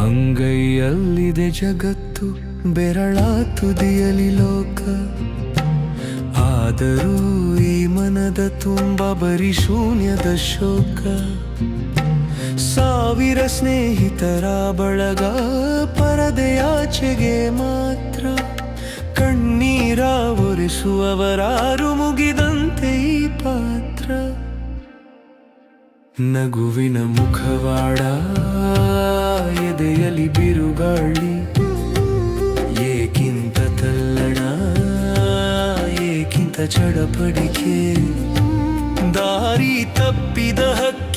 ಅಂಗೈಯಲ್ಲಿದೆ ಜಗತ್ತು ಬೆರಳ ತುದಿಯಲಿ ಲೋಕ. ಆದರೂ ಈ ಮನದ ತುಂಬ ಬರಿ ಶೂನ್ಯದ ಶೋಕ. ಸಾವಿರ ಸ್ನೇಹಿತರ ಬಳಗ ಪರದೆಯಾಚೆಗೆ ಮಾತ್ರ. ಕಣ್ಣೀರ ಒರೆಸುವವರಾರು ಮುಗಿದ ಪಾತ್ರ. ನಗುವಿನ ಮುಖವಾಡ ಎದೆಯಲಿ ಬಿರುಗಾಳಿ. ಏಕಿಂತ ತಲ್ಲಣ ಏಕಿಂತ ಚಡಪಡಿಕೆ. ದಾರಿ ತಪ್ಪಿದ ಹಕ್ಕಿ